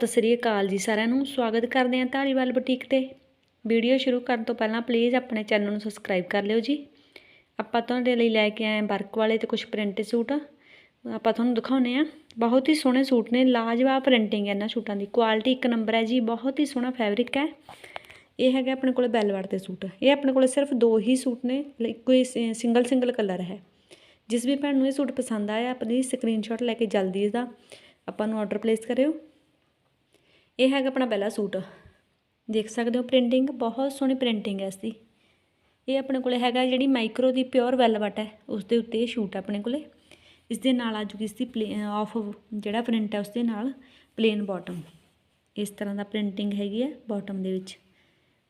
ਸਤਿ ਸ੍ਰੀ ਅਕਾਲ ਜੀ ਸਾਰਿਆਂ ਨੂੰ। ਸਵਾਗਤ ਕਰਦੇ ਹਾਂ ਧਾਰੀਵਾਲ ਬੁਟੀਕ ਤੇ। ਵੀਡੀਓ ਸ਼ੁਰੂ ਕਰਨ ਤੋਂ ਪਹਿਲਾਂ ਪਲੀਜ਼ ਆਪਣੇ ਚੈਨਲ ਨੂੰ ਸਬਸਕ੍ਰਾਈਬ ਕਰ ਲਿਓ ਜੀ। ਆਪਾਂ ਤੁਹਾਡੇ ਲਈ ਲੈ ਕੇ ਆਏ ਵਰਕ ਵਾਲੇ ਤੇ ਕੁਝ ਪ੍ਰਿੰਟ ਸੂਟ। ਆਪਾਂ ਤੁਹਾਨੂੰ ਦਿਖਾਉਨੇ ਆ ਬਹੁਤ ਹੀ ਸੋਹਣੇ ਸੂਟ ਨੇ, ਲਾਜਵਾਬ ਪ੍ਰਿੰਟਿੰਗ ਹੈ ਇਹਨਾਂ ਸੂਟਾਂ ਦੀ। ਕੁਆਲਿਟੀ ਇੱਕ ਨੰਬਰ ਹੈ ਜੀ, ਬਹੁਤ ਹੀ ਸੋਹਣਾ ਫੈਬਰਿਕ ਹੈ। ਇਹ ਹੈਗਾ ਆਪਣੇ ਕੋਲ ਬੈਲਵਰ ਦੇ ਸੂਟ। ਇਹ ਆਪਣੇ ਕੋਲ ਸਿਰਫ ਦੋ ਹੀ ਸੂਟ ਨੇ ਲ- ਕੋਈ ਸਿੰਗਲ ਸਿੰਗਲ ਕਲਰ ਹੈ। ਜਿਸ ਵੀ ਭੈਣ ਨੂੰ ਇਹ ਸੂਟ ਪਸੰਦ ਆਇਆ, ਆਪਣੀ ਸਕਰੀਨਸ਼ਾਟ ਲੈ ਕੇ ਜਲਦੀ ਇਹਦਾ ਆਪਾਂ ਨੂੰ ਆਰਡਰ ਪਲੇਸ ਕਰਿਓ। ਇਹ ਹੈਗਾ ਆਪਣਾ ਪਹਿਲਾ ਸੂਟ। ਦੇਖ ਸਕਦੇ ਹੋ ਪ੍ਰਿੰਟਿੰਗ ਬਹੁਤ ਸੋਹਣੀ ਪ੍ਰਿੰਟਿੰਗ ਹੈ ਇਸ ਦੀ ਇਹ ਆਪਣੇ ਕੋਲੇ ਹੈਗਾ ਜਿਹੜੀ ਮਾਈਕਰੋ ਦੀ ਪਿਓਰ ਵੈਲਵਟ ਹੈ ਉਸ ਦੇ ਉੱਤੇ ਇਹ ਸ਼ੂਟ ਆਪਣੇ ਕੋਲੇ। ਇਸ ਦੇ ਨਾਲ ਆ ਜੂਗੀ ਇਸ ਦੀ ਪਲੇ ਆਫ ਜਿਹੜਾ ਪ੍ਰਿੰਟ ਹੈ ਉਸ ਦੇ ਨਾਲ ਪਲੇਨ ਬਾਟਮ ਇਸ ਤਰ੍ਹਾਂ ਦਾ ਪ੍ਰਿੰਟਿੰਗ ਹੈਗੀ ਹੈ ਬਾਟਮ ਦੇ ਵਿੱਚ।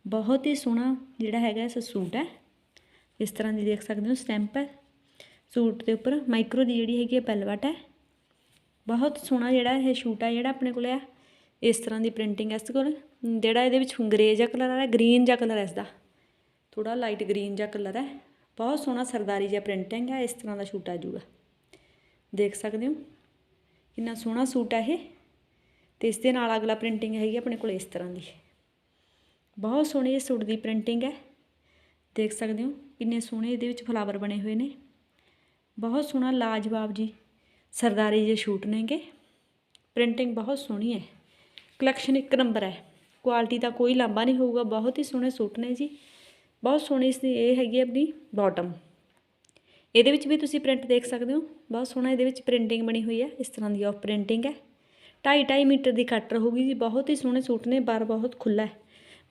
ਬਹੁਤ ਹੀ ਸੋਹਣਾ ਜਿਹੜਾ ਹੈਗਾ ਇਸ ਸੂਟ ਹੈ। ਇਸ ਤਰ੍ਹਾਂ ਦੀ ਦੇਖ ਸਕਦੇ ਹੋ ਸਟੈਂਪ ਹੈ। ਸੂਟ ਦੇ ਉੱਪਰ ਮਾਈਕਰੋ ਦੀ ਜਿਹੜੀ ਹੈਗੀ ਹੈ ਪੈਲਵਟ ਹੈ। ਬਹੁਤ ਸੋਹਣਾ ਜਿਹੜਾ ਇਹ ਸ਼ੂਟ ਹੈ, ਜਿਹੜਾ ਆਪਣੇ ਕੋਲ ਆ। ਇਸ ਤਰ੍ਹਾਂ ਦੀ ਪ੍ਰਿੰਟਿੰਗ ਇਸ ਕੋਲ ਜਿਹੜਾ ਇਹਦੇ ਵਿੱਚ ਗ੍ਰੇ ਜਿਹਾ ਕਲਰ ਹੈ ਗ੍ਰੀਨ ਜਿਹਾ ਕਲਰ ਹੈ ਇਸ ਦਾ ਥੋੜਾ ਲਾਈਟ ਗ੍ਰੀਨ ਜਿਹਾ ਕਲਰ ਹੈ। ਬਹੁਤ ਸੋਹਣਾ ਸਰਦਾਰੀ ਜਿਹਾ ਪ੍ਰਿੰਟਿੰਗ ਹੈ। ਇਸ ਤਰ੍ਹਾਂ ਦਾ ਸ਼ੂਟ ਆ ਜੂਗਾ ਦੇਖ ਸਕਦੇ ਹੋ? ਕਿੰਨਾ ਸੋਹਣਾ ਸੂਟ ਹੈ ਇਹ। ਤੇ ਇਸ ਦੇ ਨਾਲ ਅਗਲਾ ਪ੍ਰਿੰਟਿੰਗ ਹੈਗੀ ਆਪਣੇ ਕੋਲ ਇਸ ਤਰ੍ਹਾਂ ਦੀ। ਬਹੁਤ ਸੋਹਣੀ ਇਹ ਸੂਟ ਦੀ ਪ੍ਰਿੰਟਿੰਗ ਹੈ। ਦੇਖ ਸਕਦੇ ਹੋ? ਕਿੰਨੇ ਸੋਹਣੇ ਇਹਦੇ ਵਿੱਚ ਫਲਾਵਰ ਬਣੇ ਹੋਏ ਨੇ। ਬਹੁਤ ਸੋਹਣਾ ਲਾਜਵਾਬ ਜੀ ਸਰਦਾਰੀ ਜਿਹੇ ਸ਼ੂਟ ਨੇਗੇ। ਪ੍ਰਿੰਟਿੰਗ ਬਹੁਤ ਸੋਹਣੀ ਹੈ। ਕਲੈਕਸ਼ਨ ਇੱਕ ਨੰਬਰ ਹੈ। ਕੁਆਲਿਟੀ ਦਾ ਕੋਈ ਲਾਂਭਾ ਨਹੀਂ ਹੋਊਗਾ। ਬਹੁਤ ਹੀ ਸੋਹਣੇ ਸੂਟ ਨੇ ਜੀ। ਬਹੁਤ ਸੋਹਣੀ ਇਸ ਦੀ ਇਹ ਹੈਗੀ ਆਪਣੀ ਬਾਟਮ ਇਹਦੇ ਵਿੱਚ ਵੀ ਤੁਸੀਂ ਪ੍ਰਿੰਟ ਦੇਖ ਸਕਦੇ ਹੋ। ਬਹੁਤ ਸੋਹਣਾ ਇਹਦੇ ਵਿੱਚ ਪ੍ਰਿੰਟਿੰਗ ਬਣੀ ਹੋਈ ਹੈ। ਇਸ ਤਰ੍ਹਾਂ ਦੀ ਆਫ ਪ੍ਰਿੰਟਿੰਗ ਹੈ। 2.5 2.5 ਮੀਟਰ ਦੀ ਕੱਟ ਰਹੂਗੀ ਜੀ। ਬਹੁਤ ਹੀ ਸੋਹਣੇ ਸੂਟ ਨੇ। ਬਾਰ ਬਹੁਤ ਖੁੱਲਾ ਹੈ।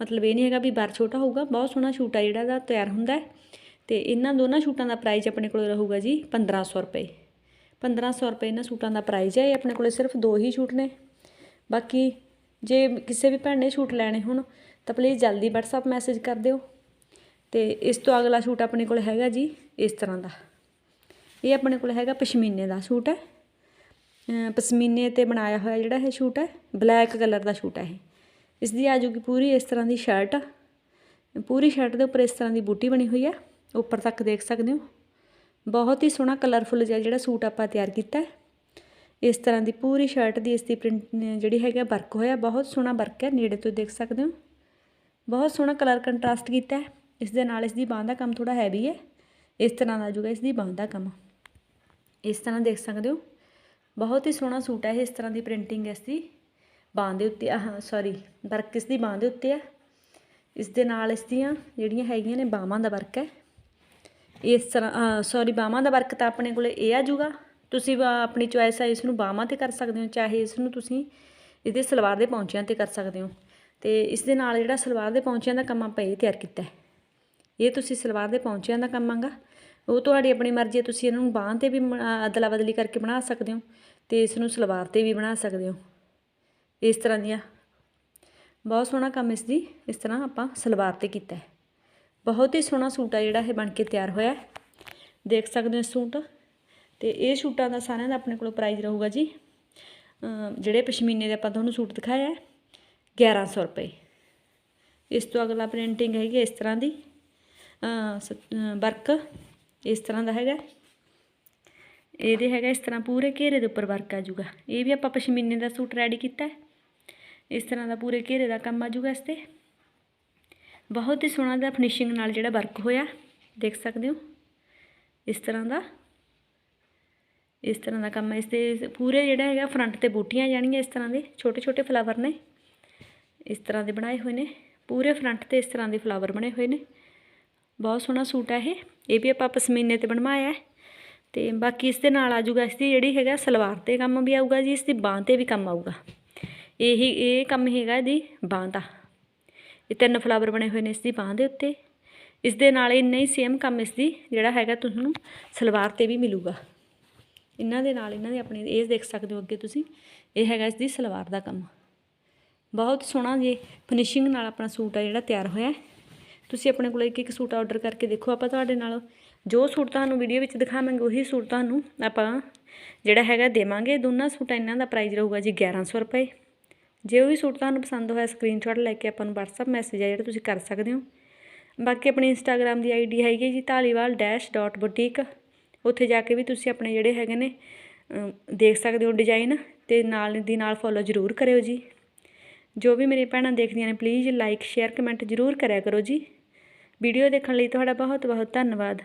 ਮਤਲਬ ਇਹ ਨਹੀਂ ਹੈਗਾ ਵੀ ਬਾਰ ਛੋਟਾ ਹੋਊਗਾ। ਬਹੁਤ ਸੋਹਣਾ ਸ਼ੂਟ ਆ ਜਿਹੜਾ ਦਾ ਤਿਆਰ ਹੁੰਦਾ ਹੈ। ਤੇ ਇਹਨਾਂ ਦੋਨਾਂ ਸ਼ੂਟਾਂ ਦਾ ਪ੍ਰਾਈਸ ਆਪਣੇ ਕੋਲ ਰਹੂਗਾ ਜੀ 1500 ਰੁਪਏ। 1500 ਰੁਪਏ ਇਹਨਾਂ ਸੂਟਾਂ ਦਾ ਪ੍ਰਾਈਸ ਹੈ। ਇਹ ਆਪਣੇ ਕੋਲੇ ਸਿਰਫ ਦੋ ਹੀ ਸ਼ੂਟ ਨੇ। ਬਾਕੀ ਜੇ ਕਿਸੇ ਵੀ ਭੈਣ ਨੇ ਸ਼ੂਟ ਲੈਣੇ ਹੋਣ, ਤਾਂ ਪਲੀਜ਼ ਜਲਦੀ WhatsApp ਮੈਸੇਜ ਕਰ ਦਿਓ। ਤੇ ਇਸ ਤੋਂ ਅਗਲਾ ਸ਼ੂਟ ਆਪਣੇ ਕੋਲ ਹੈਗਾ ਜੀ, ਇਸ ਤਰ੍ਹਾਂ ਦਾ। ਇਹ ਆਪਣੇ ਕੋਲ ਹੈਗਾ ਪਸ਼ਮੀਨੇ ਦਾ ਸੂਟ ਹੈ। ਪਸ਼ਮੀਨੇ ਤੇ ਬਣਾਇਆ ਹੋਇਆ ਜਿਹੜਾ ਇਹ ਸ਼ੂਟ ਹੈ ਬਲੈਕ ਕਲਰ ਦਾ ਸ਼ੂਟ ਹੈ ਇਹ। ਇਸ ਦੀ ਆਜੂਗੀ ਪੂਰੀ ਇਸ ਤਰ੍ਹਾਂ ਦੀ ਸ਼ਰਟ ਪੂਰੀ ਸ਼ਰਟ ਦੇ ਉੱਪਰ ਇਸ ਤਰ੍ਹਾਂ ਦੀ ਬੂਟੀ ਬਣੀ ਹੋਈ ਹੈ। ਉੱਪਰ ਤੱਕ ਦੇਖ ਸਕਦੇ ਹੋ। ਬਹੁਤ ਹੀ ਸੋਹਣਾ ਕਲਰਫੁਲ ਜਿਹਾ ਜਿਹੜਾ ਸੂਟ ਆਪਾਂ ਤਿਆਰ ਕੀਤਾ ਹੈ। ਇਸ ਤਰ੍ਹਾਂ ਦੀ ਪੂਰੀ ਸ਼ਰਟ ਦੀ ਇਸ ਦੀ ਪ੍ਰਿੰਟ ਜਿਹੜੀ ਹੈਗਾ ਵਰਕ ਹੋਇਆ। ਬਹੁਤ ਸੋਹਣਾ ਵਰਕ ਹੈ, ਨੇੜੇ ਤੋਂ ਦੇਖ ਸਕਦੇ ਹੋ। ਬਹੁਤ ਸੋਹਣਾ ਕਲਰ ਕੰਟਰਾਸਟ ਕੀਤਾ ਹੈ। ਇਸ ਦੇ ਨਾਲ ਇਸ ਦੀ ਬਾਂਹ ਦਾ ਕੰਮ ਥੋੜਾ ਹੈਵੀ ਹੈ। ਇਸ ਤਰ੍ਹਾਂ ਦਾ ਜੂਗਾ ਇਸ ਦੀ ਬਾਂਹ ਦਾ ਕੰਮ। ਇਸ ਤਰ੍ਹਾਂ ਦੇਖ ਸਕਦੇ ਹੋ। ਬਹੁਤ ਹੀ ਸੋਹਣਾ ਸੂਟ ਹੈ ਇਹ, ਇਸ ਤਰ੍ਹਾਂ ਦੀ ਪ੍ਰਿੰਟਿੰਗ ਹੈ ਇਸ ਦੀ। ਬਾਂਹ ਦੇ ਉੱਤੇ, ਆਹ ਸੌਰੀ ਵਰਕ ਇਸ ਦੀ ਬਾਂਹ ਦੇ ਉੱਤੇ ਹੈ। ਇਸ ਦੇ ਨਾਲ ਇਸ ਦੀਆਂ ਜਿਹੜੀਆਂ ਹੈਗੀਆਂ ਨੇ, ਬਾਹਾਂ ਦਾ ਵਰਕ ਹੈ। ਇਸ ਤਰ੍ਹਾਂ ਸੌਰੀ ਬਾਹਾਂ ਦਾ ਵਰਕ ਤਾਂ ਆਪਣੇ ਕੋਲੇ ਇਹ ਆ ਜੂਗਾ ਤੁਸੀਂ ਵਾ- ਆਪਣੀ ਚੁਆਇਸ ਹੈ ਇਸ ਨੂੰ ਬਾਹਾਂ ਤੇ ਕਰ ਸਕਦੇ ਹੋ, ਚਾਹੇ ਇਸ ਨੂੰ ਤੁਸੀਂ ਇਹਦੇ ਸਲਵਾਰ ਦੇ ਪੌਂਚਿਆਂ ਤੇ ਕਰ ਸਕਦੇ ਹੋ। ਤੇ ਇਸ ਦੇ ਨਾਲ ਜਿਹੜਾ ਸਲਵਾਰ ਦੇ ਪੌਂਚਿਆਂ ਦਾ ਕੰਮ ਆਪਾਂ ਇਹ ਤਿਆਰ ਕੀਤਾ ਹੈ। ਇਹ ਤੁਸੀਂ ਸਲਵਾਰ ਦੇ ਪੌਂਚਿਆਂ ਦਾ ਕੰਮ ਆਂਗਾ। ਉਹ ਤੁਹਾਡੀ ਆਪਣੀ ਮਰਜ਼ੀ ਹੈ, ਤੁਸੀਂ ਇਹਨਾਂ ਨੂੰ ਬਾਹਾਂ ਤੇ ਵੀ ਅਦਲਾ ਬਦਲੀ ਕਰਕੇ ਬਣਾ ਸਕਦੇ ਹੋ ਤੇ ਇਸ ਨੂੰ ਸਲਵਾਰ ਤੇ ਵੀ ਬਣਾ ਸਕਦੇ ਹੋ। ਇਸ ਤਰ੍ਹਾਂ ਦੀਆਂ ਬਹੁਤ ਸੋਹਣਾ ਕੰਮ ਇਸ ਦੀ, ਇਸ ਤਰ੍ਹਾਂ ਆਪਾਂ ਸਲਵਾਰ ਤੇ ਕੀਤਾ ਹੈ। ਬਹੁਤ ਹੀ ਸੋਹਣਾ ਸੂਟ ਆ ਜਿਹੜਾ ਇਹ ਬਣ ਕੇ ਤਿਆਰ ਹੋਇਆ ਦੇਖ ਸਕਦੇ ਹੋ ਇਸ ਸੂਟ। ਤੇ ਇਹ ਸੂਟਾਂ ਦਾ ਸਾਰਿਆਂ ਦਾ ਆਪਣੇ ਕੋਲ ਪ੍ਰਾਈਸ ਰਹੂਗਾ ਜੀ ਜਿਹੜੇ ਪਸ਼ਮੀਨੇ ਦੇ ਆਪਾਂ ਤੁਹਾਨੂੰ ਸੂਟ ਦਿਖਾਇਆ ਹੈ 1100 ਰੁਪਏ। ਇਸ ਤੋਂ ਅਗਲਾ ਪ੍ਰਿੰਟਿੰਗ ਹੈਗੀ ਇਸ ਤਰ੍ਹਾਂ ਦੀ ਵਰਕ ਇਸ ਤਰ੍ਹਾਂ ਦਾ ਹੈਗਾ। ਇਹਦੇ ਹੈਗਾ ਇਸ ਤਰ੍ਹਾਂ ਪੂਰੇ ਘੇਰੇ ਦੇ ਉੱਪਰ ਵਰਕ ਆ ਜਾਊਗਾ। ਇਹ ਵੀ ਆਪਾਂ ਪਸ਼ਮੀਨੇ ਦਾ ਸੂਟ ਰੈਡੀ ਕੀਤਾ ਇਸ ਤਰ੍ਹਾਂ ਦਾ ਪੂਰੇ ਘੇਰੇ ਦਾ ਕੰਮ ਆ ਜਾਊਗਾ ਇਸ ਤੇ। ਬਹੁਤ ਹੀ ਸੋਹਣਾ ਦਾ ਫਿਨਿਸ਼ਿੰਗ ਨਾਲ ਜਿਹੜਾ ਵਰਕ ਹੋਇਆ, ਦੇਖ ਸਕਦੇ ਹੋ? ਇਸ ਤਰ੍ਹਾਂ ਦਾ ਇਸ ਤਰ੍ਹਾਂ ਦਾ ਕੰਮ ਹੈ। ਇਸ ਤੇ ਪੂਰੇ ਜਿਹੜਾ ਹੈਗਾ ਫਰੰਟ ਤੇ ਬੂਟੀਆਂ ਜਾਣਗੀਆਂ ਇਸ ਤਰ੍ਹਾਂ ਦੇ। ਛੋਟੇ ਛੋਟੇ ਫਲਾਵਰ ਨੇ। ਇਸ ਤਰ੍ਹਾਂ ਦੇ ਬਣਾਏ ਹੋਏ ਨੇ। ਪੂਰੇ ਫਰੰਟ ਤੇ ਇਸ ਤਰ੍ਹਾਂ ਦੇ ਫਲਾਵਰ ਬਣੇ ਹੋਏ ਨੇ। ਬਹੁਤ ਸੋਹਣਾ ਸੂਟ ਹੈ ਇਹ। ਇਹ ਵੀ ਆਪਾਂ ਪਸ਼ਮੀਨੇ ਤੇ ਬਣਵਾਇਆ ਹੈ। ਤੇ ਬਾਕੀ ਇਸ ਦੇ ਨਾਲ ਆ ਜਾਊਗਾ ਇਸ ਦੀ ਜਿਹੜੀ ਹੈਗਾ ਸਲਵਾਰ ਤੇ ਕੰਮ ਵੀ ਆਊਗਾ ਜੀ। ਇਸ ਦੀ ਬਾਂਹ ਤੇ ਵੀ ਕੰਮ ਆਊਗਾ। ਇਹੀ, ਇਹ ਕੰਮ ਹੈਗਾ ਇਹਦੀ ਬਾਂਹ ਦਾ। ਇਹ ਤਿੰਨ ਫਲਾਵਰ ਬਣੇ ਹੋਏ ਨੇ ਇਸ ਦੀ ਬਾਂਹ ਦੇ ਉੱਤੇ। ਇਸ ਦੇ ਨਾਲ ਇੰਨਾ ਹੀ ਸੇਮ ਕੰਮ ਇਸ ਦੀ ਜਿਹੜਾ ਹੈਗਾ ਤੁਹਾਨੂੰ ਸਲਵਾਰ ਤੇ ਵੀ ਮਿਲੂਗਾ। ਇਹਨਾਂ ਦੇ ਨਾਲ ਇਹਨਾਂ ਦੇ ਆਪਣੇ ਇਹ ਦੇਖ ਸਕਦੇ ਹੋ ਅੱਗੇ ਤੁਸੀਂ। ਇਹ ਹੈਗਾ ਇਸ ਦੀ ਸਲਵਾਰ ਦਾ ਕੰਮ। ਬਹੁਤ ਸੋਹਣਾ ਜੇ ਫਿਨਿਸ਼ਿੰਗ ਨਾਲ ਆਪਣਾ ਸੂਟ ਆ ਜਿਹੜਾ ਤਿਆਰ ਹੋਇਆ। ਤੁਸੀਂ ਆਪਣੇ ਕੋਲ ਇੱਕ ਇੱਕ ਸੂਟ ਆਰਡਰ ਕਰਕੇ ਦੇਖੋ ਆਪਾਂ ਤੁਹਾਡੇ ਨਾਲ। ਜੋ ਸੂਟ ਤੁਹਾਨੂੰ ਵੀਡੀਓ ਵਿੱਚ ਦਿਖਾਵਾਂਗੇ ਉਹੀ ਸੂਟ ਤੁਹਾਨੂੰ ਆਪਾਂ ਜਿਹੜਾ ਹੈਗਾ ਦੇਵਾਂਗੇ। ਦੋਨਾਂ ਸੂਟਾਂ ਇਹਨਾਂ ਦਾ ਪ੍ਰਾਈਸ ਰਹੂਗਾ ਜੀ 1100 ਰੁਪਏ। ਜੇ ਉਹ ਵੀ ਸੂਟ ਤੁਹਾਨੂੰ ਪਸੰਦ ਹੋਇਆ ਸਕਰੀਨਸ਼ਾਟ ਲੈ ਕੇ ਆਪਾਂ ਨੂੰ WhatsApp ਮੈਸੇਜ ਆ ਜਿਹੜਾ ਤੁਸੀਂ ਕਰ ਸਕਦੇ ਹੋ। ਬਾਕੀ ਆਪਣੀ ਇੰਸਟਾਗ੍ਰam ਦੀ ਆਈਡੀ ਹੈਗੀ ਜੀ ਧਾਲੀਵਾਲ ਡੈਸ਼ ਡਾਟ ਬੁਟੀਕ ਉੱਥੇ ਜਾ ਕੇ ਵੀ ਤੁਸੀਂ ਆਪਣੇ ਜਿਹੜੇ ਹੈਗੇ ਨੇ ਦੇਖ ਸਕਦੇ ਹੋ ਡਿਜ਼ਾਈਨ ਤੇ ਨਾਲ ਦੀ ਨਾਲ ਫੋਲੋ ਜ਼ਰੂਰ ਕਰਿਓ ਜੀ। ਜੋ ਵੀ ਮੇਰੇ ਭੈਣਾਂ ਦੇਖਦੀਆਂ ਨੇ ਪਲੀਜ਼ ਲਾਈਕ ਸ਼ੇਅਰ ਕਮੈਂਟ ਜ਼ਰੂਰ ਕਰਿਆ ਕਰੋ ਜੀ। ਵੀਡੀਓ ਦੇਖਣ ਲਈ ਤੁਹਾਡਾ ਬਹੁਤ ਬਹੁਤ ਧੰਨਵਾਦ।